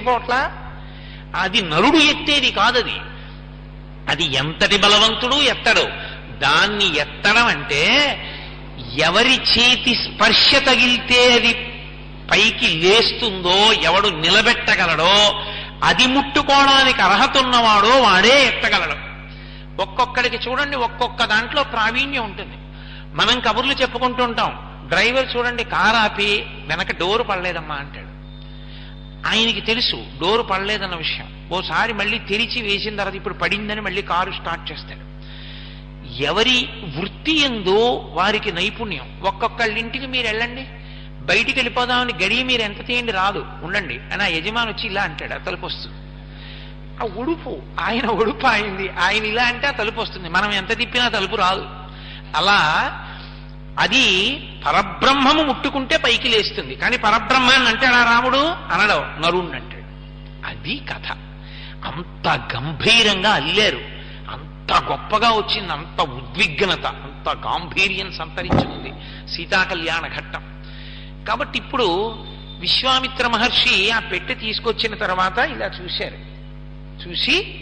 పోట్ల అది నరుడు ఎత్తేది కాదది. అది ఎంతటి బలవంతుడు ఎత్తడు. దాన్ని ఎత్తడం అంటే ఎవరి చేతి స్పర్శ తగిలితే అది పైకి లేస్తుందో ఎవడు నిలబెట్టగలడో అది ముట్టుకోవడానికి అర్హత ఉన్నవాడో వాడే ఎత్తగలడు. ఒక్కొక్కడికి చూడండి ఒక్కొక్క దాంట్లో ప్రావీణ్యం ఉంటుంది. మనం కబుర్లు చెప్పుకుంటూ ఉంటాం డ్రైవర్ చూడండి కారు ఆపి వెనక డోరు పడలేదమ్మా అంటాడు. ఆయనకి తెలుసు డోరు పడలేదన్న విషయం. ఓసారి మళ్ళీ తెరిచి వేసిన తర్వాత ఇప్పుడు పడిందని మళ్ళీ కారు స్టార్ట్ చేస్తాడు. ఎవరి వృత్తి ఎందో వారికి నైపుణ్యం. ఒక్కొక్కళ్ళింటికి మీరు వెళ్ళండి. బయటికి వెళ్ళిపోదామని గడియ మీరు ఎంత తీయండి రాదు. ఉండండి. అని ఆ యజమాని వచ్చి ఇలా అంటాడు ఆ తలుపు వస్తుంది. ఆ ఉడుపు ఆయన ఉడుపు అయింది ఆయన ఇలా అంటే ఆ తలుపు వస్తుంది. మనం ఎంత తిప్పినా తలుపు రాదు. అలా అది పరబ్రహ్మము ముట్టుకుంటే పైకి లేస్తుంది. కానీ పరబ్రహ్మాన్ని అంటాడా రాముడు? అనడం నరుణ్ అంటాడు. అది కథ. అంత గంభీరంగా అల్లారు. అంత గొప్పగా వచ్చింది. అంత ఉద్విగ్నత అంత గాంభీర్యం సంతరించుకుంది సీతాకళ్యాణ ఘట్టం. కాబట్టి ఇప్పుడు విశ్వామిత్ర మహర్షి ఆ పెట్టె తీసుకొచ్చిన తర్వాత ఇలా చూశారు. చూసి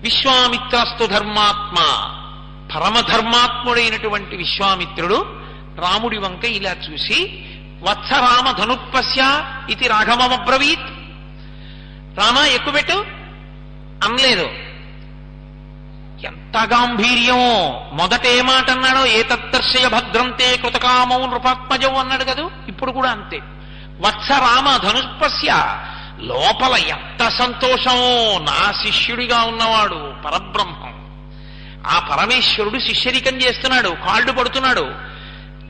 విశ్వామిత్రస్తు ధర్మాత్మ పరమధర్మాత్ముడైనటువంటి విశ్వామిత్రుడు రాముడి వంక ఇలా చూసి వత్సరామ రామ ఇది రాఘవమబ్రవీత్. రామ ఎక్కుపెట్టు అనలేదు. ఎంత గాంభీర్యం మొదటే మాట అన్నాడో ఏ భద్రంతే కృతకామౌ నృపాత్మజం అన్నాడు కదూ. ఇప్పుడు కూడా అంతే. వత్సరామ ధనుష్పస్య లోపల ఎంత సంతోషమో నా శిష్యుడిగా ఉన్నవాడు పరబ్రహ్మం. ఆ పరమేశ్వరుడు శిష్యరికం చేస్తున్నాడు కాళ్ళు పడుతున్నాడు.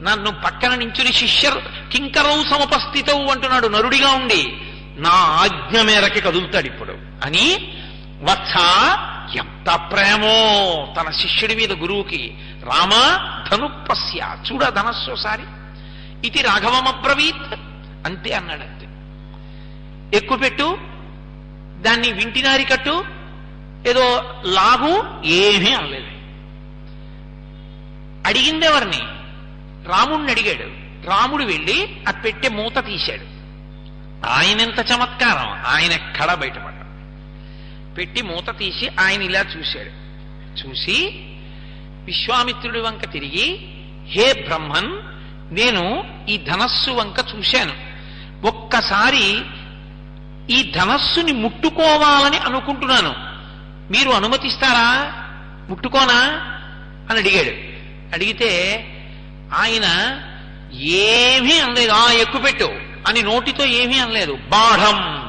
నన్ను పక్కన నించుని శిష్యర్ కింకరౌ సమపస్థితవు అంటున్నాడు నరుడిగా ఉండి. నా ఆజ్ఞ మేరకి కదులుతాడు ఇప్పుడు. అని వత్స ఎంత ప్రేమో తన శిష్యుడి మీద గురువుకి. రామ ధనుపస్య చూడ ధనస్సు సారి. ఇది రాఘవమబ్రవీత్ అంతే అన్నాడు అంతే. ఎక్కుపెట్టు దాన్ని వింటినారి కట్టు ఏదో లాగు ఏమీ అనలేదు. అడిగింది రాముణ్ణి అడిగాడు రాముడు వెళ్ళి ఆ పెట్టె మూత తీశాడు. ఆయనెంత చమత్కారం. ఆయన ఎక్కడ బయటపడ్డాడు. పెట్టి మూత తీసి ఆయన ఇలా చూశాడు. చూసి విశ్వామిత్రుడి వంక తిరిగి హే బ్రహ్మన్ నేను ఈ ధనస్సు వంక చూశాను. ఒక్కసారి ఈ ధనస్సుని ముట్టుకోవాలని అనుకుంటున్నాను. మీరు అనుమతిస్తారా? ముట్టుకోనా? అని అడిగాడు. అడిగితే ఆయన ఏమీ అనలేదు. ఆ ఎక్కుపెట్టు అని నోటితో ఏమీ అనలేదు. బాఢం.